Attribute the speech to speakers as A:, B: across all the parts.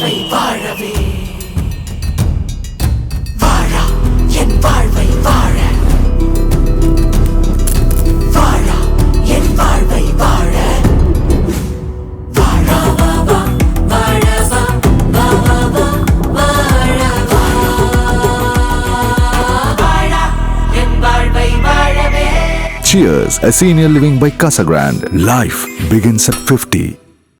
A: வாழ்வை வாழவே. வாழா என் வாழ்வை வாழ. வாழா என் வாழ்வை வாழ. வாழா வா வா வாழ வா வா வா வா வாழ வா வாழா என் வாழ்வை வாழவே.
B: Cheers, a senior living by Casa Grande. Life begins at 50.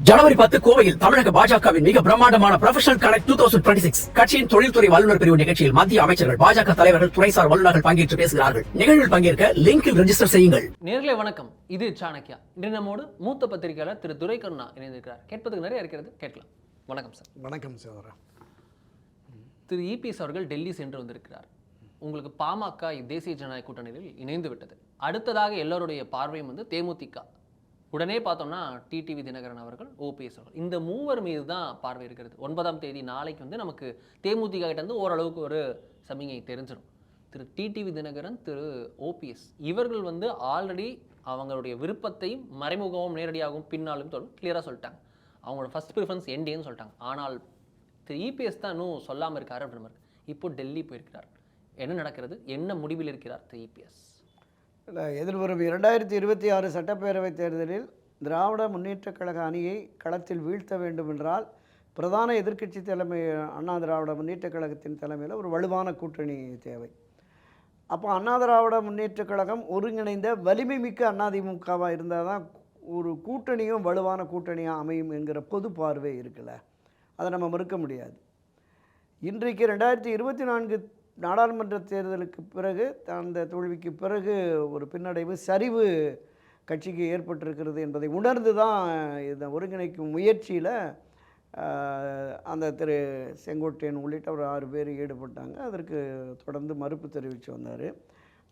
C: ஜனவரி பத்து கோவையில் தமிழக பாஜகவின் மிக பிரம்மாண்டமான professional connect two thousand twenty six கட்சியின் தொழில்துறை வல்லுநர் பிரிவு நிகழ்ச்சியில் மத்திய அமைச்சர்கள் பாஜக தலைவர்கள் துறைசார் வல்லுநர்கள் பங்கேற்று பேசுகிறார்கள். நிகழ்வில் பங்கேற்க லிங்கில் ரெஜிஸ்டர் செய்யுங்கள்.
D: நேர்களே வணக்கம். இது சாணக்கியா இன்று நம்மோடு மூத்த பத்திரிகையாளர் திரு துரை கருணா இணைந்திருக்கிறார். கேட்பதுக்கு நிறைய இருக்கிறது. கேட்கலாம். வணக்கம் சார்.
E: வணக்கம் சகோதரா.
D: திரு இபிஎஸ் அவர்கள் டெல்லி சென்று வந்திருக்கிறார். உங்களுக்கு பாமக தேசிய ஜனநாயக கூட்டணியில் இணைந்து விட்டது அடுத்ததாக எல்லோருடைய பார்வையும் வந்து தேமுதிக. உடனே பார்த்தோம்னா டிடிவி தினகரன் அவர்கள் ஓபிஎஸ் அவர்கள். இந்த மூவர் மீது தான் பார்வை இருக்கிறது. ஒன்பதாம் தேதி நாளைக்கு வந்து நமக்கு தேமுதிக கிட்ட ஓரளவுக்கு ஒரு சமிகை தெரிஞ்சிடும் திரு டிடிவி தினகரன் திரு ஓபிஎஸ் இவர்கள் வந்து ஆல்ரெடி அவங்களுடைய விருப்பத்தையும் மறைமுகமும் நேரடியாகவும் பின்னாலும் தொடர்ந்து கிளியராக சொல்லிட்டாங்க. அவங்களோட ஃபர்ஸ்ட் ப்ரிஃபரன்ஸ் என்டின்னு சொல்லிட்டாங்க. ஆனால் திரு இபிஎஸ் தான் இன்னும் சொல்லாமல் இருக்காரு அப்படின்னு இப்போ டெல்லி போயிருக்கிறார். என்ன நடக்கிறது? என்ன முடிவில் இருக்கிறார் திரு இபிஎஸ்
E: எதிர்வரும் இரண்டாயிரத்தி இருபத்தி ஆறு சட்டப்பேரவைத் தேர்தலில் திராவிட முன்னேற்றக் கழக அணியை களத்தில் வீழ்த்த வேண்டும் என்றால் பிரதான எதிர்க்கட்சி தலைமை அண்ணா திராவிட முன்னேற்றக் கழகத்தின் தலைமையில் ஒரு வலுவான கூட்டணி தேவை. அப்போ அண்ணா திராவிட முன்னேற்றக் கழகம் ஒருங்கிணைந்த வலிமை மிக்க அதிமுகவாக இருந்தால் தான் ஒரு கூட்டணியும் வலுவான கூட்டணியாக அமையும் என்கிற பொது பார்வை இருக்குல்ல. அதை நம்ம மறுக்க முடியாது. இன்றைக்கு ரெண்டாயிரத்தி இருபத்தி நான்கு நாடாளுமன்ற தேர்தலுக்கு பிறகு அந்த தோல்விக்கு பிறகு ஒரு பின்னடைவு சரிவு கட்சிக்கு ஏற்பட்டிருக்கிறது என்பதை உணர்ந்து தான் இந்த ஒருங்கிணைக்கும் முயற்சியில் அந்த திரு செங்கோட்டையன் உள்ளிட்ட ஒரு ஆறு பேர் ஈடுபட்டாங்க. அதற்கு தொடர்ந்து மறுப்பு தெரிவித்து வந்தார்.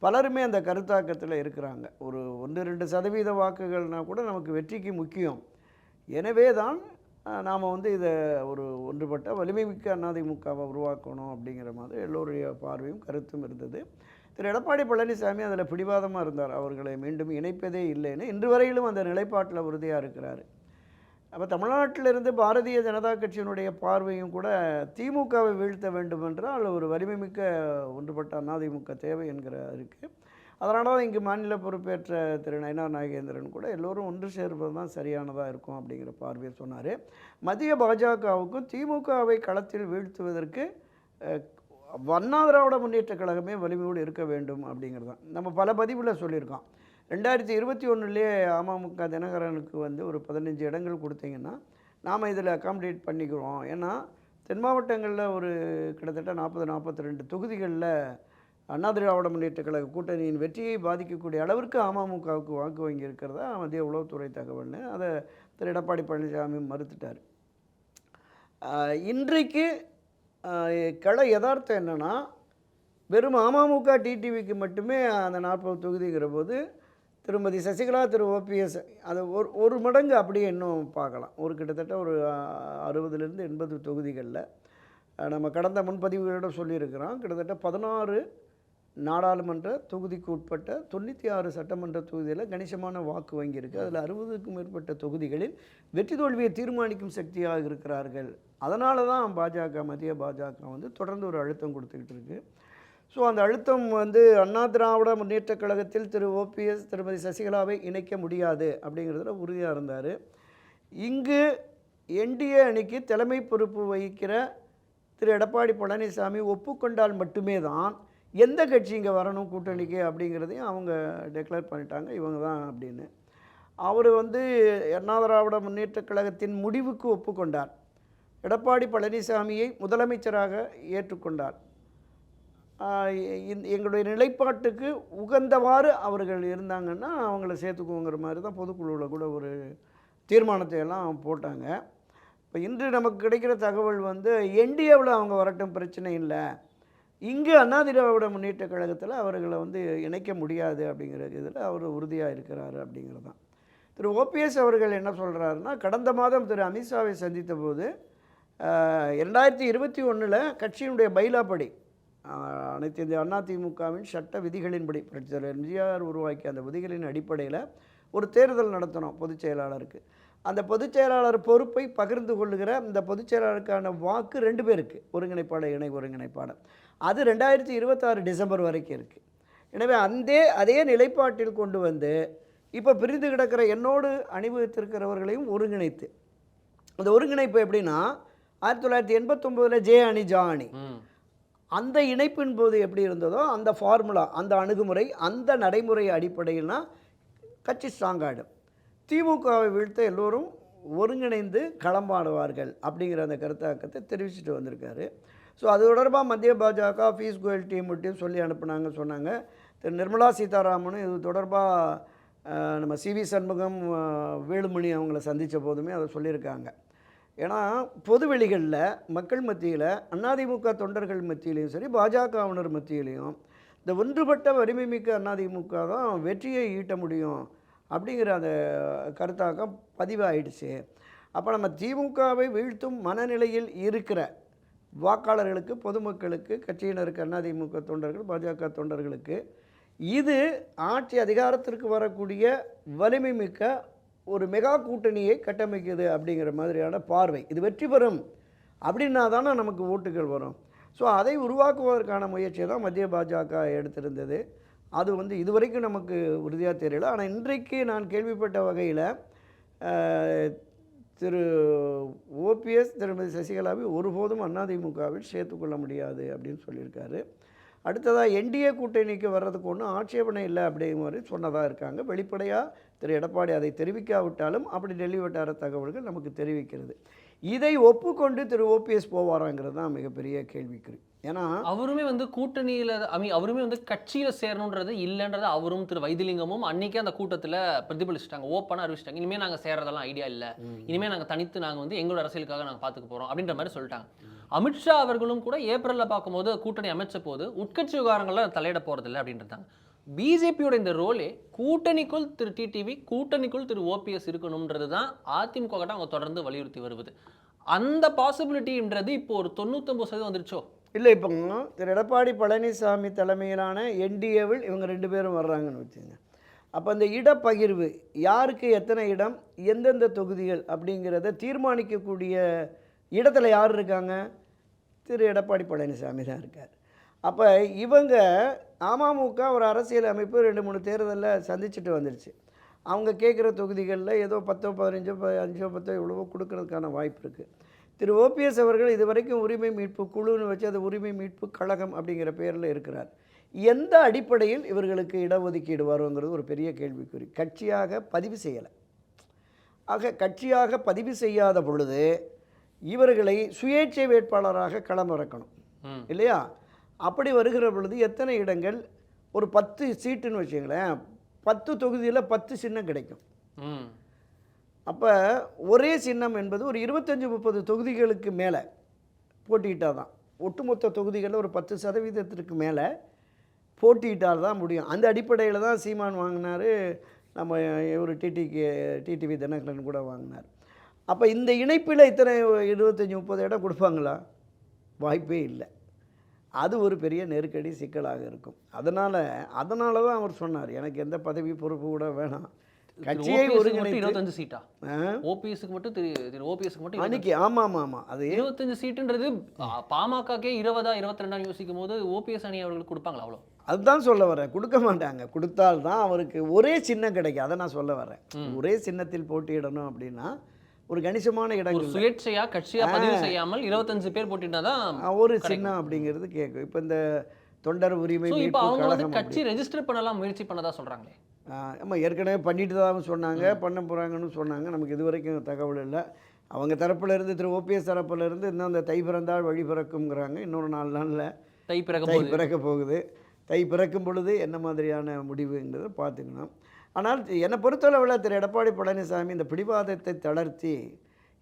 E: பலருமே அந்த கருத்தாக்கத்தில் இருக்கிறாங்க. ஒரு ஒன்று ரெண்டு சதவீத வாக்குகள்னா கூட நமக்கு வெற்றிக்கு முக்கியம். எனவே தான் நாம் வந்து இதை ஒரு ஒன்றுபட்ட வலிமைமிக்க அதிமுகவை உருவாக்கணும் அப்படிங்கிற மாதிரி எல்லோருடைய பார்வையும் கருத்தும் இருந்தது. திரு. எடப்பாடி பழனிசாமி அதில் பிடிவாதமாக இருந்தார். அவர்களை மீண்டும் இணைப்பதே இல்லைன்னு இன்று வரையிலும் அந்த நிலைப்பாட்டில் உறுதியாக இருக்கிறார். அப்போ தமிழ்நாட்டிலிருந்து பாரதிய ஜனதா கட்சியினுடைய பார்வையும் கூட திமுகவை வீழ்த்த வேண்டும் என்றால் ஒரு வலிமைமிக்க ஒன்றுபட்ட அதிமுக தேவை என்கிற இருக்குது அதனால தான் இங்கு மாநில பொறுப்பேற்ற திரு நயனார் நாகேந்திரன் கூட எல்லோரும் ஒன்று சேர்வது தான் சரியானதாக இருக்கும் அப்படிங்கிற பார்வையை சொன்னார். மத்திய பாஜகவுக்கும் திமுகவை களத்தில் வீழ்த்துவதற்கு வண்ணா திராவிட முன்னேற்ற கழகமே வலிமையோடு இருக்க வேண்டும் அப்படிங்கிறது தான். நம்ம பல பதிவில் சொல்லியிருக்கோம். ரெண்டாயிரத்தி இருபத்தி ஒன்றுலேயே அமமுக தினகரனுக்கு வந்து ஒரு பதினஞ்சு இடங்கள் கொடுத்தீங்கன்னா நாம் இதில் அகாமடேட் பண்ணிக்கிறோம். ஏன்னா தென் மாவட்டங்களில் ஒரு கிட்டத்தட்ட நாற்பது நாற்பத்தி ரெண்டு தொகுதிகளில் அண்ணா திராவிட முன்னேற்ற கழக கூட்டணியின் வெற்றியை பாதிக்கக்கூடிய அளவிற்கு அமமுகவுக்கு வாக்கு வங்கி இருக்கிறதா மத்திய உளவுத்துறை தகவல்னு அதை திரு எடப்பாடி பழனிசாமி மறுத்துட்டார். இன்றைக்கு ஆஹ் கள யதார்த்தம் என்னென்னா வெறும் அமமுக டிடிவிக்கு மட்டுமே அந்த நாற்பது தொகுதிங்கிற போது திருமதி சசிகலா திரு ஓபிஎஸ் அது ஒரு ஒரு மடங்கு அப்படியே இன்னும் பார்க்கலாம். ஒரு கிட்டத்தட்ட ஒரு அறுபதுலேருந்து எண்பது தொகுதிகளில் நம்ம கடந்த முன்பதிவுகளிடம் சொல்லியிருக்கிறோம். கிட்டத்தட்ட பதினாறு நாடாளுமன்ற தொகுதிக்கு உட்பட்ட தொண்ணூற்றி ஆறு சட்டமன்ற தொகுதியில் கணிசமான வாக்கு வங்கி இருக்குது அதில் அறுபதுக்கும் மேற்பட்ட தொகுதிகளில் வெற்றி தோல்வியை தீர்மானிக்கும் சக்தியாக இருக்கிறார்கள். அதனால தான் பாஜக மத்திய பாஜக வந்து தொடர்ந்து ஒரு அழுத்தம் கொடுத்துக்கிட்டு இருக்கு. ஸோ அந்த அழுத்தம் வந்து அண்ணா திராவிட முன்னேற்றக் கழகத்தில் திரு ஓபிஎஸ் திருமதி சசிகலாவை இணைக்க முடியாது அப்படிங்கிறதுல உறுதியாக இருந்தார். இங்கு என்டிஏ அணிக்கு தலைமை பொறுப்பு வகிக்கிற திரு எடப்பாடி பழனிசாமி ஒப்புக்கொண்டால் மட்டுமே தான் எந்த கட்சி இங்கே வரணும் கூட்டணிக்கு அப்படிங்கிறதையும் அவங்க டெக்ளேர் பண்ணிட்டாங்க இவங்க தான் அப்படின்னு. அவர் வந்து அண்ணா திராவிட முன்னேற்றக் கழகத்தின் முடிவுக்கு ஒப்புக்கொண்டார். எடப்பாடி பழனிசாமியை முதலமைச்சராக ஏற்றுக்கொண்டார். எங்களுடைய நிலைப்பாட்டுக்கு உகந்தவாறு அவர்கள் இருந்தாங்கன்னா அவங்கள சேர்த்துக்குவோங்கிற மாதிரி தான் பொதுக்குழுவில் கூட ஒரு தீர்மானத்தை எல்லாம் போட்டாங்க. இப்போ இன்று நமக்கு கிடைக்கிற தகவல் வந்து என்டிஏவில் அவங்க வரட்டும் பிரச்சனை இல்லை. இங்கே அண்ணா திராவிட முன்னேற்ற கழகத்தில் அவர்களை வந்து இணைக்க முடியாது அப்படிங்கிற இதில் அவர் உறுதியாக இருக்கிறாரு அப்படிங்கிறது. தான் திரு ஓபிஎஸ் அவர்கள் என்ன சொல்கிறாருன்னா கடந்த மாதம் திரு. அமித்ஷாவை சந்தித்த போது இரண்டாயிரத்தி இருபத்தி ஒன்றில் கட்சியினுடைய பைலாப்படி அனைத்து அனைத்து இந்திய அதிமுகவின் சட்ட விதிகளின்படி புரட்சித்தலைவர் எம்ஜிஆர் உருவாக்கிய அந்த விதிகளின் அடிப்படையில் ஒரு தேர்தல் நடத்தணும் பொதுச் செயலாளருக்கு. அந்த பொதுச் செயலாளர் பொறுப்பை பகிர்ந்து கொள்ளுகிற இந்த பொதுச் செயலாளருக்கான வாக்கு ரெண்டு பேருக்கு ஒருங்கிணைப்பாளர் இணை ஒருங்கிணைப்பாளர். அது ரெண்டாயிரத்தி இருபத்தாறு டிசம்பர் வரைக்கும் இருக்குது எனவே அந்த அதே நிலைப்பாட்டில் கொண்டு வந்து இப்போ பிரிந்து கிடக்கிற என்னோடு அணிவகுத்திருக்கிறவர்களையும் ஒருங்கிணைத்து. அந்த ஒருங்கிணைப்பு எப்படின்னா ஆயிரத்தி தொள்ளாயிரத்தி எண்பத்தொம்போதில் ஜே அணி ஜா அணி. அந்த இணைப்பின் போது எப்படி இருந்ததோ அந்த ஃபார்முலா அந்த அணுகுமுறை அந்த நடைமுறை அடிப்படையில்னா கட்சி ஸ்ட்ராங்காகிடும் திமுகவை வீழ்த்த எல்லோரும் ஒருங்கிணைந்து களம்பாடுவார்கள் அப்படிங்கிற அந்த கருத்தாக்கத்தை தெரிவிச்சுட்டு வந்திருக்காரு. ஸோ அது தொடர்பாக மத்திய பாஜக ஃபீஸ் கோயல் டீம் மட்டும் சொல்லி அனுப்புனாங்க சொன்னாங்க. திரு நிர்மலா சீதாராமனும் இது தொடர்பாக நம்ம சிவி சண்முகம் வேலுமணி அவங்கள சந்தித்த போதுமே அதை சொல்லியிருக்காங்க. ஏன்னா பொதுவெளிகளில் மக்கள் மத்தியில் அதிமுக தொண்டர்கள் மத்தியிலையும் சரி பாஜகவினர் மத்தியிலையும் இந்த ஒன்றுபட்ட வறுமை மிக்க அதிமுக தான் வெற்றியை ஈட்ட முடியும் அப்படிங்கிற அந்த கருத்தாக்கம் பதிவாயிடுச்சு. அப்போ நம்ம திமுகவை வீழ்த்தும் மனநிலையில் இருக்கிற வாக்காளர்களுக்கு பொதுமக்களுக்கு கட்சியினருக்கு அதிமுக தொண்டர்கள் பாஜக தொண்டர்களுக்கு இது ஆட்சி அதிகாரத்திற்கு வரக்கூடிய வலிமை மிக்க ஒரு மெகா கூட்டணியை கட்டமைக்குது அப்படிங்கிற மாதிரியான பார்வை. இது வெற்றி பெறும் அப்படின்னா தானே நமக்கு ஓட்டுகள் வரும். ஸோ அதை உருவாக்குவதற்கான முயற்சியை தான் மத்திய பாஜக எடுத்திருந்தது. அது வந்து இதுவரைக்கும் நமக்கு உறுதியாக தெரியல. ஆனால் இன்றைக்கு நான் கேள்விப்பட்ட வகையில் திரு ஓபிஎஸ் திருமதி சசிகலாவை ஒருபோதும் அதிமுகவில் சேர்த்துக்கொள்ள முடியாது அப்படின்னு சொல்லியிருக்காரு. அடுத்ததாக என்டிஏ கூட்டணிக்கு வர்றதுக்கு ஒன்றும் ஆட்சேபனை இல்லை அப்படிங்கிற மாதிரி சொன்னதாக இருக்காங்க. வெளிப்படையாக திரு எடப்பாடி அதை தெரிவிக்காவிட்டாலும் அப்படி டெல்லி வட்டார தகவல்கள் நமக்கு தெரிவிக்கிறது. இதை ஒப்புக்கொண்டு திரு ஓபிஎஸ் போவாராங்கிறது தான் மிகப்பெரிய கேள்விக்குறி. ஏன்னா
D: அவருமே வந்து கூட்டணியில ஐ மீன் அவருமே வந்து கட்சியில சேரணுன்றது இல்லைன்றது அவரும் திரு வைத்திலிங்கமும் அன்னைக்கே அந்த கூட்டத்துல பிரதிபலிச்சிட்டாங்க. ஓப்பனா அறிவிச்சிட்டாங்க. இனிமே நாங்க சேரதெல்லாம் ஐடியா இல்ல. இனிமே நாங்க தனித்து நாங்க வந்து எங்களோட அரசியலுக்காக நாங்க பாத்துக்க போறோம் அப்படின்ற மாதிரி சொல்லிட்டாங்க. அமித்ஷா அவர்களும் கூட ஏப்ரல்ல பார்க்கும்போது கூட்டணி அமைச்ச போது உட்கட்சி விவகாரங்கள்ல தலையிட போறது இல்லை அப்படின்றாங்க பிஜேபியோட இந்த ரோலே கூட்டணிக்குள் திரு டிடிவி கூட்டணிக்குள் திரு ஓபிஎஸ் இருக்கணும்ன்றது தான் அதிமுக கிட்ட அவங்க தொடர்ந்து வலியுறுத்தி வருவது. அந்த பாசிபிலிட்டின்றது இப்போ ஒரு தொண்ணூத்தொம்பது சதவீதம் வந்துருச்சோ?
E: இல்லை இப்போ திரு எடப்பாடி பழனிசாமி தலைமையிலான என்டிஏவில் இவங்க ரெண்டு பேரும் வர்றாங்கன்னு வச்சுங்க. அப்போ அந்த இடப்பகிர்வு யாருக்கு எத்தனை இடம் எந்தெந்த தொகுதிகள் அப்படிங்கிறத தீர்மானிக்கக்கூடிய இடத்துல யார் இருக்காங்க? திரு எடப்பாடி பழனிசாமி தான் இருக்கார். அப்போ இவங்க அமமுக ஒரு அரசியல் அமைப்பு ரெண்டு மூணு தேர்தலில் சந்திச்சுட்டு வந்துருச்சு. அவங்க கேட்குற தொகுதிகளில் ஏதோ பத்தோ பதினஞ்சோ அஞ்சோ பத்தோ எவ்வளவோ கொடுக்கறதுக்கான வாய்ப்பு இருக்குது திரு ஓபிஎஸ் அவர்கள் இதுவரைக்கும் உரிமை மீட்பு குழுன்னு வச்சு அது உரிமை மீட்பு கழகம் அப்படிங்கிற பேரில் இருக்கிறார். எந்த அடிப்படையில் இவர்களுக்கு இடஒதுக்கீடு வருங்கிறது ஒரு பெரிய கேள்விக்குறி. கட்சியாக பதிவு செய்யலை. ஆக கட்சியாக பதிவு செய்யாத பொழுது இவர்களை சுயேட்சை வேட்பாளராக களமிறக்கணும்.
D: ம்.
E: இல்லையா? அப்படி வருகிற பொழுது எத்தனை இடங்கள்? ஒரு பத்து சீட்டுன்னு வச்சுங்களேன் பத்து தொகுதியில் பத்து சின்னம் கிடைக்கும். அப்போ ஒரே சின்னம் என்பது ஒரு இருபத்தஞ்சி முப்பது தொகுதிகளுக்கு மேலே போட்டியிட்டால் தான் ஒட்டுமொத்த தொகுதிகளில் ஒரு பத்து சதவீதத்திற்கு மேலே போட்டியிட்டால் தான் முடியும். அந்த அடிப்படையில் தான் சீமான் வாங்கினார். நம்ம இவர் டிடிக்கு டிடிவி தினகரன் கூட வாங்கினார். அப்போ இந்த இணைப்பில் இத்தனை இருபத்தஞ்சி முப்பது இடம் கொடுப்பாங்களா? வாய்ப்பே இல்லை. அது ஒரு பெரிய நெருக்கடி சிக்கலாக இருக்கும். அதனால் அதனால தான் அவர் சொன்னார் எனக்கு எந்த பதவி பொறுப்பு கூட வேணாம். கட்சியை ஒருங்கிணைத்து
D: இருபத்தஞ்சு சீட்டா? ஓபிஎஸ்க்கு மட்டும் திரு ஓபிஎஸ்க்கு மட்டும்
E: அன்னைக்கு ஆமாம் ஆமாம் ஆமாம் அது
D: இருபத்தஞ்சு சீட்டுன்றது பாமகக்கே இருபதா இருபத்தி ரெண்டாம் யோசிக்கும் போது ஓபிஎஸ் அணி அவர்களுக்கு கொடுப்பாங்களா அவ்வளோ
E: அதுதான் சொல்ல வரேன். கொடுக்க மாட்டாங்க. கொடுத்தால் தான் அவருக்கு ஒரே சின்னம் கிடைக்கும். அதை நான் சொல்ல வரேன். ஒரே சின்னத்தில் போட்டியிடணும் அப்படின்னா ஒரு கணிசமான இடங்கள்.
D: சுயேட்சையா கட்சியா பதிவு செய்யாமல் இருபத்தஞ்சு பேர் போட்டிட்டாதான்
E: ஒரு சின்னம் அப்படிங்கிறது கேட்கும் இப்போ இந்த தொண்டர் உரிமை
D: இப்போ அவங்க வந்து கட்சி ரெஜிஸ்டர் பண்ணலாம் முயற்சி பண்ணதா சொல்றாங்களே?
E: ஆமாம் ஏற்கனவே பண்ணிட்டு தான் சொன்னாங்க பண்ண போகிறாங்கன்னு சொன்னாங்க. நமக்கு இது வரைக்கும் தகவல் இல்லை. அவங்க தரப்புல இருந்து திரு ஓபிஎஸ் தரப்புல இருந்து இன்னும் அந்த தை பிறந்தால் வழி பிறக்குங்கிறாங்க இன்னொரு நாலு நாளில்
D: தை பிறக்க
E: தை பிறக்க போகுது. தை பிறக்கும் பொழுது என்ன மாதிரியான முடிவுங்கிறத பார்த்துக்கணும். ஆனால் என்னை பொறுத்தளவில் திரு எடப்பாடி பழனிசாமி இந்த பிடிவாதத்தை தளர்த்தி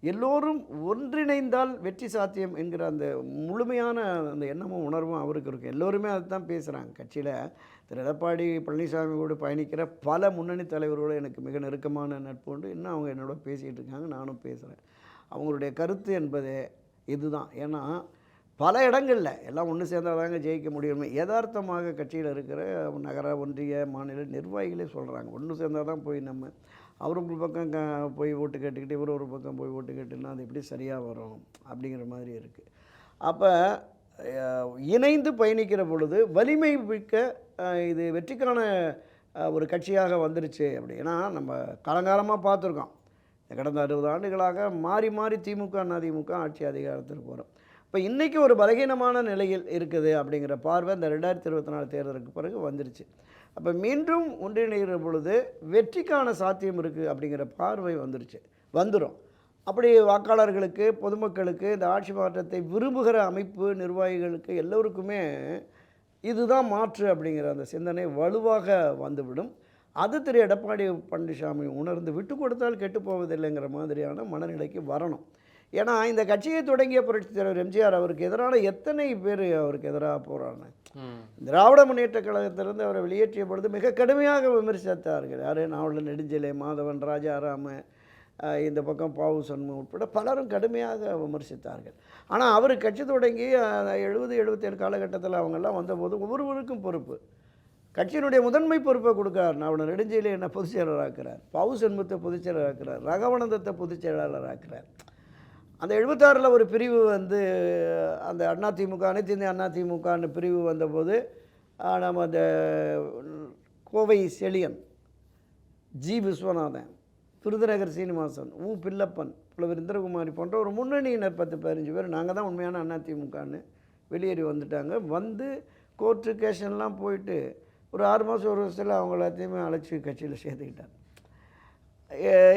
E: எல்லோரும் ஒன்றிணைந்தால் வெற்றி சாத்தியம் என்கிற அந்த முழுமையான அந்த எண்ணமும் உணர்வும் அவருக்கு இருக்குது எல்லோருமே அதுதான் பேசுகிறாங்க கட்சியில் திரு எடப்பாடி பழனிசாமியோடு பயணிக்கிற பல முன்னணி தலைவர்களோடு எனக்கு மிக நெருக்கமான நட்பு உண்டு. இன்னும் அவங்க என்னோட பேசிகிட்டு இருக்காங்க. நானும் பேசுகிறேன் அவங்களுடைய கருத்து என்பது இதுதான். ஏன்னா பல இடங்களில். எல்லாம் ஒன்று சேர்ந்தால் தாங்க ஜெயிக்க முடியும் யதார்த்தமாக கட்சியில் இருக்கிற நகர ஒன்றிய மாநில நிர்வாகிகளே சொல்கிறாங்க ஒன்று சேர்ந்தால் தான் போய் நம்ம அவர் ஒரு பக்கம் க- போய் ஓட்டு கேட்டுக்கிட்டு இவர் ஒரு பக்கம் போய் ஓட்டு கேட்டுன்னா அது எப்படி சரியாக வரும்? அப்படிங்கிற மாதிரி இருக்குது அப்போ இணைந்து பயணிக்கிற பொழுது வலிமை மிக்க இது வெற்றிக்கான ஒரு கட்சியாக வந்துருச்சு அப்படி. ஏன்னா நம்ம காலங்காலமாக பார்த்துருக்கோம். கடந்த அறுபது ஆண்டுகளாக மாறி மாறி திமுக அதிமுக ஆட்சி அதிகாரத்திற்கு வரும் இப்போ இன்றைக்கி ஒரு பலகீனமான நிலையில் இருக்குது அப்படிங்கிற பார்வை இந்த ரெண்டாயிரத்தி இருபத்தி நாலு தேர்தலுக்கு பிறகு வந்துருச்சு. அப்போ மீண்டும் ஒன்றிணைகிற பொழுது வெற்றிக்கான சாத்தியம் இருக்குது அப்படிங்கிற பார்வை வந்துருச்சு. வந்துடும் அப்படி வாக்காளர்களுக்கு பொதுமக்களுக்கு இந்த ஆட்சி மாற்றத்தை விரும்புகிற அமைப்பு நிர்வாகிகளுக்கு எல்லோருக்குமே இதுதான் மாற்று அப்படிங்கிற அந்த சிந்தனை வலுவாக வந்துவிடும். அது திரு. எடப்பாடி பழனிசாமி உணர்ந்து விட்டு கொடுத்தால் கெட்டு போவதில்லைங்கிற மாதிரியான மனநிலைக்கு வரணும். ஏன்னா இந்த கட்சியை தொடங்கிய புரட்சித் தலைவர் எம்ஜிஆர் அவருக்கு எதிரான எத்தனை பேர் அவருக்கு எதிராக போகிறாங்க. திராவிட முன்னேற்ற கழகத்திலிருந்து அவரை வெளியேற்றிய பொழுது மிக கடுமையாக விமர்சித்தார்கள். யார்? நாவலர் நெடுஞ்செலை மாதவன் ராஜாராம இந்த பக்கம் பாவு சண்முகம் உட்பட பலரும் கடுமையாக விமர்சித்தார்கள். ஆனால் அவர் கட்சி தொடங்கி எழுபது எழுபத்தேழு காலகட்டத்தில் அவங்கெல்லாம் வந்தபோது ஒவ்வொருவருக்கும் பொறுப்பு. கட்சியினுடைய முதன்மை பொறுப்பை கொடுக்கிறார் நாவலர் நெடுஞ்செயலை என்ன பொதுச் செயலராக்கிறார்? பாவு சண்முகத்தை பொதுச் செயலராக்கிறார். ரகவனந்தத்தை பொதுச் செயலாளராக்கிறார். அந்த எழுபத்தாறில் ஒரு பிரிவு வந்து அந்த அண்ணா திமுக அனைத்து இந்திய அதிமுகன்னு பிரிவு வந்தபோது நம்ம அந்த கோவை செழியன் ஜி விஸ்வநாதன் விருதுநகர் சீனிவாசன் ஊ பில்லப்பன் புலவர் இந்திரகுமாரி போன்ற ஒரு முன்னணியினர் பத்து பதினஞ்சு பேர் நாங்கள் தான் உண்மையான அண்ணா திமுகன்னு வெளியேறி வந்துட்டாங்க. வந்து கோர்ட்டு கேஷன்லாம் போயிட்டு ஒரு ஆறு மாதம் ஒரு வருஷத்தில் அவங்க எல்லாத்தையுமே அழைச்சி கட்சியில் சேர்த்துக்கிட்டாங்க.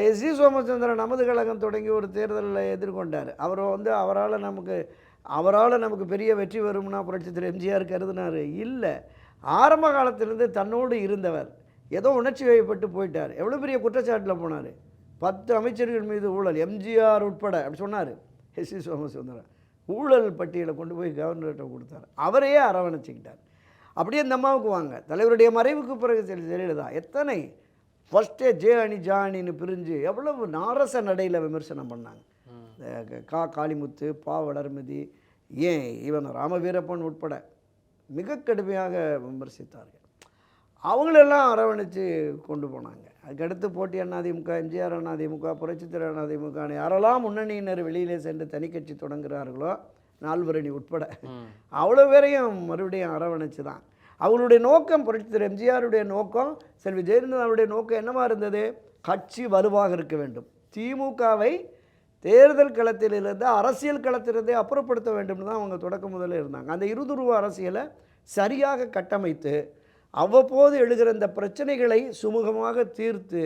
E: எஸ் சி சோமச்சந்திரன் நமது கழகம் தொடங்கி ஒரு தேர்தலில் எதிர்கொண்டார். அவர் வந்து அவரால் நமக்கு அவரால் நமக்கு பெரிய வெற்றி வரும்னா புரட்சி திரு எம்ஜிஆர் கருதினார். இல்லை ஆரம்ப காலத்திலிருந்து தன்னோடு இருந்தவர். ஏதோ உணர்ச்சி வயப்பட்டு போயிட்டார். எவ்வளோ பெரிய குற்றச்சாட்டில் போனார்? பத்து அமைச்சர்கள் மீது ஊழல். எம்ஜிஆர் உட்பட அப்படி சொன்னார் எஸ் சி சோமசுந்தரன் ஊழல் பட்டியலை கொண்டு போய் கவர்னர்கிட்ட கொடுத்தார். அவரையே அரவணைச்சிக்கிட்டார். அப்படியே இந்த அம்மாவுக்கு வாங்க. தலைவருடைய மறைவுக்கு பிறகு செல் ஜெயலலிதா எத்தனை ஃபஸ்ட்டே ஜே அணி ஜா அணின்னு பிரிஞ்சு எவ்வளவு நாரச நடையில் விமர்சனம் பண்ணாங்க. கா காளிமுத்து பா வளர்மதி ஏன் இவன் ராமவீரப்பன் உட்பட மிக கடுமையாக விமர்சித்தார்கள். அவங்களெல்லாம் அரவணைச்சு கொண்டு போனாங்க. அதுக்கடுத்து போட்டி அதிமுக எம்ஜிஆர் அதிமுக புரட்சித்திர அதிமுக யாரெல்லாம் முன்னணியினர் வெளியிலே சென்று தனிக்கட்சி தொடங்குகிறார்களோ நால்வரணி உட்பட அவ்வளோ பேரையும் மறுபடியும் அரவணைச்சு தான் அவங்களுடைய நோக்கம் புரட்சித்தர் எம்ஜிஆருடைய நோக்கம் செல்வி ஜெயலலிதாவுடைய நோக்கம் என்னவா இருந்தது? கட்சி வலுவாக இருக்க வேண்டும். திமுகவை தேர்தல் களத்திலிருந்து அரசியல் களத்திலிருந்தே அப்புறப்படுத்த வேண்டும்னு தான் அவங்க தொடக்கம் முதல்ல இருந்தாங்க. அந்த இருதுருவ அரசியலை சரியாக கட்டமைத்து அவ்வப்போது எழுகிற இந்த பிரச்சனைகளை சுமூகமாக தீர்த்து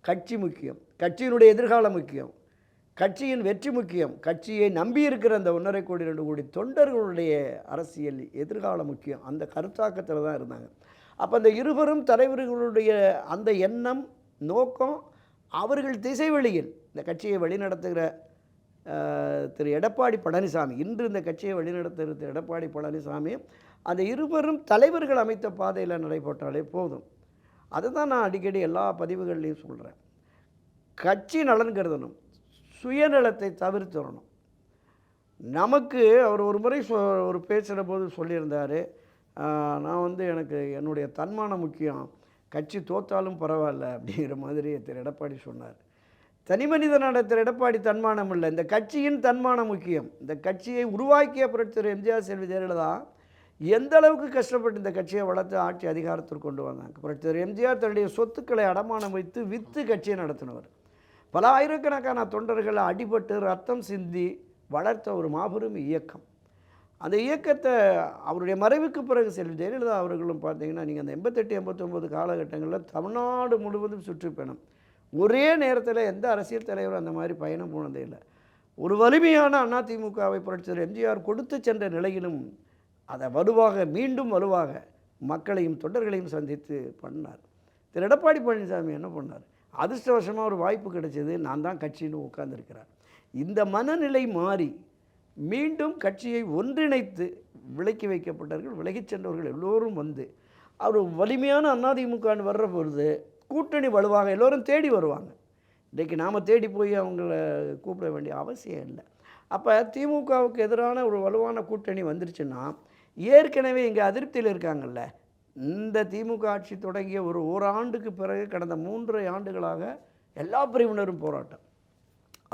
E: கட்சி முக்கியம். கட்சியினுடைய எதிர்காலம் முக்கியம். கட்சியின் வெற்றி முக்கியம். கட்சியை நம்பியிருக்கிற அந்த ஒன்றரை கோடி ரெண்டு கோடி தொண்டர்களுடைய அரசியல் எதிர்காலம் முக்கியம். அந்த கருத்தாக்கத்தில் தான் இருந்தாங்க. அப்போ அந்த இருவரும் தலைவர்களுடைய அந்த எண்ணம் நோக்கம் அவர்கள் திசை வழியில் இந்த கட்சியை வழிநடத்துகிற திரு எடப்பாடி பழனிசாமி இன்று இந்த கட்சியை வழிநடத்துகிற திரு எடப்பாடி பழனிசாமி அந்த இருவரும் தலைவர்கள் அமைத்த பாதையில் நடைபெற்றாலே போதும். அதுதான் நான் அடிக்கடி எல்லா பதிவுகள்லையும் சொல்கிறேன் கட்சி நலன் கருதணும். சுயநலத்தை தவிர்த்துடணும். நமக்கு அவர் ஒரு முறை சொ ஒரு பேசுகிற போது சொல்லியிருந்தார் நான் வந்து எனக்கு என்னுடைய தன்மானம் முக்கியம். கட்சி தோத்தாலும் பரவாயில்ல அப்படிங்கிற மாதிரி திரு எடப்பாடி சொன்னார். தனி மனிதனான திரு எடப்பாடி தன்மானம் இல்லை. இந்த கட்சியின் தன்மானம் முக்கியம். இந்த கட்சியை உருவாக்கிய புரட்சி திரு எம்ஜிஆர் செல்வி ஜெயலலிதா எந்த அளவுக்கு கஷ்டப்பட்டு இந்த கட்சியை வளர்த்து ஆட்சி அதிகாரத்திற்கு கொண்டு வந்தாங்க. புரட்சி திரு எம்ஜிஆர் தன்னுடைய சொத்துக்களை அடமானம் வைத்து விற்று கட்சியை நடத்தினவர். பல ஆயிரக்கணக்கான தொண்டர்கள் அடிபட்டு ரத்தம் சிந்தி வளர்த்த ஒரு மாபெரும் இயக்கம். அந்த இயக்கத்தை அவருடைய மறைவுக்கு பிறகு செல்வி ஜெயலலிதா அவர்களும் பார்த்தீங்கன்னா நீங்கள் அந்த எண்பத்தெட்டு எண்பத்தொம்போது காலகட்டங்களில் தமிழ்நாடு முழுவதும் சுற்றுப்பயணம். ஒரே நேரத்தில் எந்த அரசியல் தலைவரும் அந்த மாதிரி பயணம் போனதே இல்லை. ஒரு வலிமையான அதிமுகவை புரட்சியர் எம்ஜிஆர் கொடுத்து சென்ற நிலையிலும் அதை வலுவாக மீண்டும் வலுவாக மக்களையும் தொண்டர்களையும் சந்தித்து பண்ணார். திரு எடப்பாடி பழனிசாமி என்ன பண்ணார்? அதிர்ஷ்டவசமாக ஒரு வாய்ப்பு கிடைச்சது நான் தான் கட்சின்னு உட்காந்துருக்கிறேன் இந்த மனநிலை மாறி மீண்டும் கட்சியை ஒன்றிணைத்து விலக்கி வைக்கப்பட்டார்கள் விலகிச் சென்றவர்கள் எல்லோரும் வந்து அவர் வலிமையான அதிமுகன்னு வர்ற பொழுது கூட்டணி வலுவாக எல்லோரும் தேடி வருவாங்க. இன்றைக்கு நாம் தேடி போய் அவங்கள கூப்பிட வேண்டிய அவசியம் இல்லை. அப்போ திமுகவுக்கு எதிரான ஒரு வலுவான கூட்டணி வந்துருச்சுன்னா ஏற்கனவே இங்கே அதிருப்தியில் இருக்காங்கல்ல இந்த திமுக ஆட்சி தொடங்கிய ஒரு ஓராண்டுக்கு பிறகு கடந்த மூன்றரை ஆண்டுகளாக எல்லா பிரிவினரும் போராட்டம்.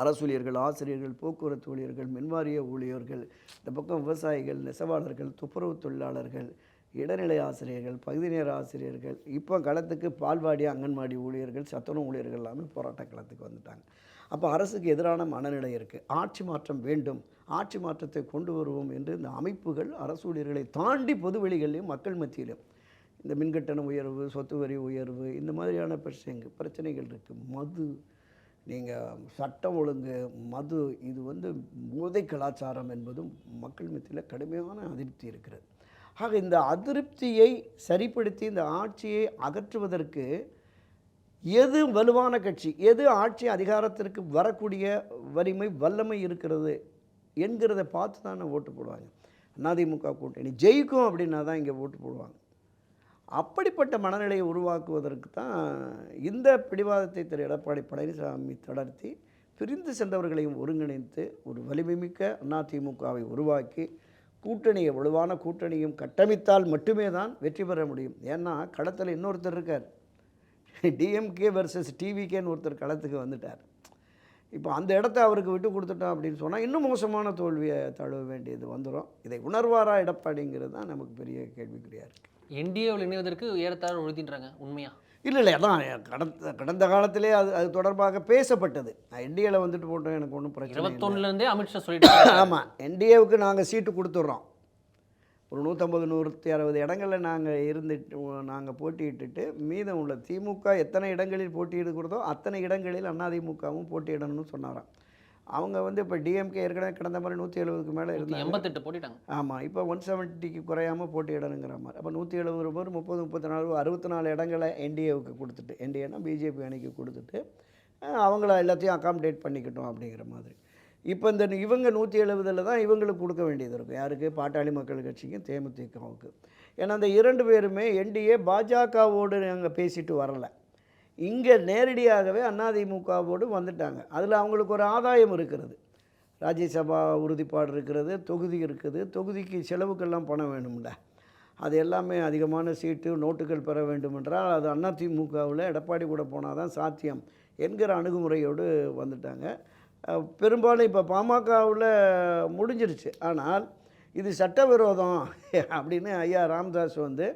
E: அரசூழியர்கள் ஆசிரியர்கள் போக்குவரத்து ஊழியர்கள் மின்வாரிய ஊழியர்கள் இந்த பக்கம் விவசாயிகள் நெசவாளர்கள் துப்புரவு தொழிலாளர்கள் இடைநிலை ஆசிரியர்கள் பகுதி நேர ஆசிரியர்கள் இப்போ களத்துக்கு பால்வாடி அங்கன்வாடி ஊழியர்கள் சத்துணவு ஊழியர்கள் எல்லாமே போராட்ட களத்துக்கு வந்துட்டாங்க. அப்போ அரசுக்கு எதிரான மனநிலை இருக்குது ஆட்சி மாற்றம் வேண்டும். ஆட்சி மாற்றத்தை கொண்டு வருவோம் என்று இந்த அமைப்புகள் அரசு ஊழியர்களை தாண்டி பொதுவெளிகளிலும் மக்கள் மத்தியிலும் இந்த மின்கட்டண உயர்வு சொத்து வரி உயர்வு இந்த மாதிரியான பிரச்சனைகள் பிரச்சனைகள் இருக்குது மது நீங்கள் சட்டம் ஒழுங்கு மது இது வந்து போதை கலாச்சாரம் என்பதும் மக்கள் மத்தியில் கடுமையான அதிருப்தி இருக்கிறது. ஆக இந்த அதிருப்தியை சரிப்படுத்தி இந்த ஆட்சியை அகற்றுவதற்கு எது வலுவான கட்சி எது ஆட்சி அதிகாரத்திற்கு வரக்கூடிய வலிமை வல்லமை இருக்கிறது என்கிறத பார்த்து தானே ஓட்டு போடுவாங்க. அதிமுக கூட்டணி. ஜெயிக்கும் அப்படின்னா தான் இங்கே ஓட்டு போடுவாங்க. அப்படிப்பட்ட மனநிலையை உருவாக்குவதற்கு தான் இந்த பிடிவாதத்தை திரு எடப்பாடி பழனிசாமி தொடர்த்தி பிரிந்து சென்றவர்களையும் ஒருங்கிணைத்து ஒரு வலிமைமிக்க அதிமுகவை உருவாக்கி கூட்டணியை வலுவான கூட்டணியும் கட்டமைத்தால் மட்டுமே தான் வெற்றி பெற முடியும். ஏன்னா களத்தில் இன்னொருத்தர் இருக்கார். டிஎம்கே வர்சஸ் டிவிகேன்னு ஒருத்தர் களத்துக்கு வந்துட்டார். இப்போ அந்த இடத்த அவருக்கு விட்டு கொடுத்துட்டோம் அப்படின்னு சொன்னால் இன்னும் மோசமான தோல்வியை தழுவ வேண்டியது வந்துடும் இதை உணர்வாரா எடப்பாடிங்கிறது தான் நமக்கு பெரிய கேள்விக்குறியாக இருக்குது
D: என்டிஏவில் இணைவதற்கு ஏறத்தாழ உறுதின்றாங்க உண்மையா?
E: இல்லை இல்லை அதான் கடந்த கடந்த காலத்திலே அது அது தொடர்பாக பேசப்பட்டது. நான் என்டிஏல வந்துட்டு போட்டோம் எனக்கு ஒன்றும் பிரச்சனை இல்லை.
D: இருபத்தொன்னுல இருந்தே அமித்ஷா சொல்லிட்டு
E: ஆமாம் என்டிஏவுக்கு நாங்கள் சீட்டு கொடுத்துட்றோம் ஒரு நூற்றம்பது நூற்றி அறுபது இடங்களில் நாங்கள் இருந்துட்டு நாங்கள் போட்டியிட்டுட்டு மீதம் உள்ள திமுக எத்தனை இடங்களில் போட்டியிடுகிறதோ அத்தனை இடங்களில் அதிமுகவும் போட்டியிடணும்னு சொன்னாராம். அவங்க வந்து இப்போ டிஎம்கே ஏற்கனவே கடந்த மாதிரி நூற்றி எழுபதுக்கு மேலே இருந்தாங்க.
D: எண்பத்தெட்டு போட்டிட்டாங்க.
E: ஆமாம் இப்போ ஒன் செவன்ட்டிக்கு குறையாமல் போட்டியிடணுங்கிற மாதிரி. அப்போ நூற்றி எழுபது பேர் முப்பது முப்பத்தி நாலு அறுபத்தி நாலு இடங்களை என்டிஏவுக்கு கொடுத்துட்டு என்டிஏனா பிஜேபி அணிக்கு கொடுத்துட்டு அவங்கள எல்லாத்தையும் அகாமடேட் பண்ணிக்கிட்டோம் அப்படிங்கிற மாதிரி. இப்போ இந்த இவங்க நூற்றி எழுபதில் தான் இவங்களுக்கு கொடுக்க வேண்டியது இருக்கும். யாருக்கு? பாட்டாளி மக்கள் கட்சிக்கும் தேமுதிகவுக்கு. ஏன்னா அந்த இரண்டு பேருமே என்டிஏ பாஜகவோடு நாங்கள் பேசிட்டு வரல. இங்கே நேரடியாகவே அதிமுகவோடு வந்துட்டாங்க. அதில் அவங்களுக்கு ஒரு ஆதாயம் இருக்கிறது. ராஜ்யசபா உறுதிப்பாடு இருக்கிறது தொகுதி இருக்குது. தொகுதிக்கு செலவுக்கெல்லாம் பணம் வேணும்ல. அது எல்லாமே அதிகமான சீட்டு நோட்டுகள் பெற வேண்டுமென்றால் அது அதிமுகவில் எடப்பாடி கூட போனால் தான் சாத்தியம் என்கிற அணுகுமுறையோடு வந்துட்டாங்க. பெரும்பாலும் இப்போ பாமகவில் முடிஞ்சிருச்சு. ஆனால் இது சட்டவிரோதம் அப்படின்னு ஐயா ராமதாஸ் வந்து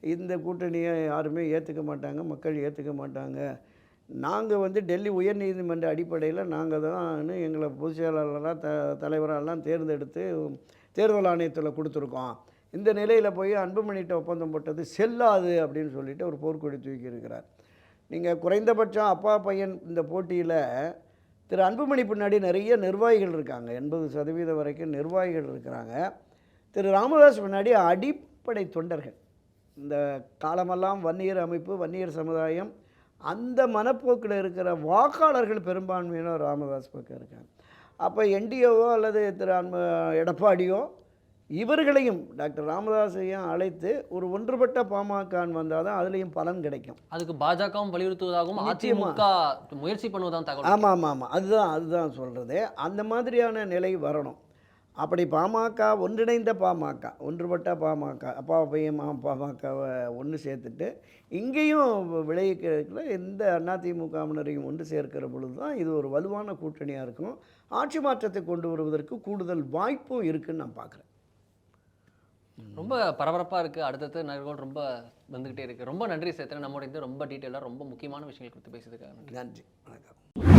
E: இந்த கூட்டணியை யாருமே ஏற்றுக்க மாட்டாங்க மக்கள் ஏற்றுக்க மாட்டாங்க. நாங்கள் வந்து டெல்லி உயர்நீதிமன்ற அடிப்படையில் நாங்கள் தான் எங்களை பொதுச் செயலாளராக த தலைவரெல்லாம் தேர்ந்தெடுத்து தேர்தல் ஆணையத்தில் கொடுத்துருக்கோம். இந்த நிலையில் போய் அன்புமணிகிட்ட ஒப்பந்தம் போட்டது செல்லாது அப்படின்னு சொல்லிட்டு ஒரு போர்க்கொடி தூக்கி இருக்கிறார். நீங்கள் குறைந்தபட்சம் அப்பா பையன் இந்த போட்டியில் திரு அன்புமணி பின்னாடி நிறைய நிர்வாகிகள் இருக்காங்க. எண்பது சதவீதம் வரைக்கும் நிர்வாகிகள் இருக்கிறாங்க. திரு ராமதாஸ் பின்னாடி அடிப்படை தொண்டர்கள். இந்த காலமெல்லாம் வன்னியர் அமைப்பு வன்னியர் சமுதாயம் அந்த மனப்போக்கில் இருக்கிற வாக்காளர்கள் பெரும்பான்மையினர் ராமதாஸ் பக்கம் இருக்காங்க. அப்போ என்டிஓவோ அல்லது திரு அன்ப எடப்பாடியோ இவர்களையும் டாக்டர் ராமதாஸையும் அழைத்து ஒரு ஒன்றுபட்ட பாமகன் வந்தால் தான் அதுலேயும் பலன் கிடைக்கும்.
D: அதுக்கு பாஜகவும் வலியுறுத்துவதாகவும். அதிமுக முயற்சி பண்ணுவதாகவும் தகவல்.
E: ஆமாம் ஆமாம் ஆமாம் அதுதான் அதுதான் சொல்கிறது அந்த மாதிரியான நிலை வரணும். அப்படி பாமக ஒன்றிணைந்த பாமக ஒன்றுபட்ட பாமக அப்பா பையன் மா பாமகவை ஒன்று சேர்த்துட்டு இங்கேயும் விளைவிக்கிறதுல எந்த அதிமுகவினரையும் ஒன்று சேர்க்கிற பொழுது தான் இது ஒரு வலுவான கூட்டணியாக இருக்கும். ஆட்சி மாற்றத்தை கொண்டு வருவதற்கு கூடுதல் வாய்ப்பும் இருக்குன்னு நான் பார்க்குறேன்.
D: ரொம்ப பரபரப்பா இருக்கு. அடுத்தடுத்த நகர்கள் ரொம்ப வந்துகிட்டே இருக்கு. ரொம்ப நன்றி சேத்திரன். நம்மளோட இந்த ரொம்ப டீட்டெயிலாக ரொம்ப முக்கியமான விஷயங்கள் கொடுத்து பேசியதுக்காக நன்றி.
E: நன்றி. வணக்கம்.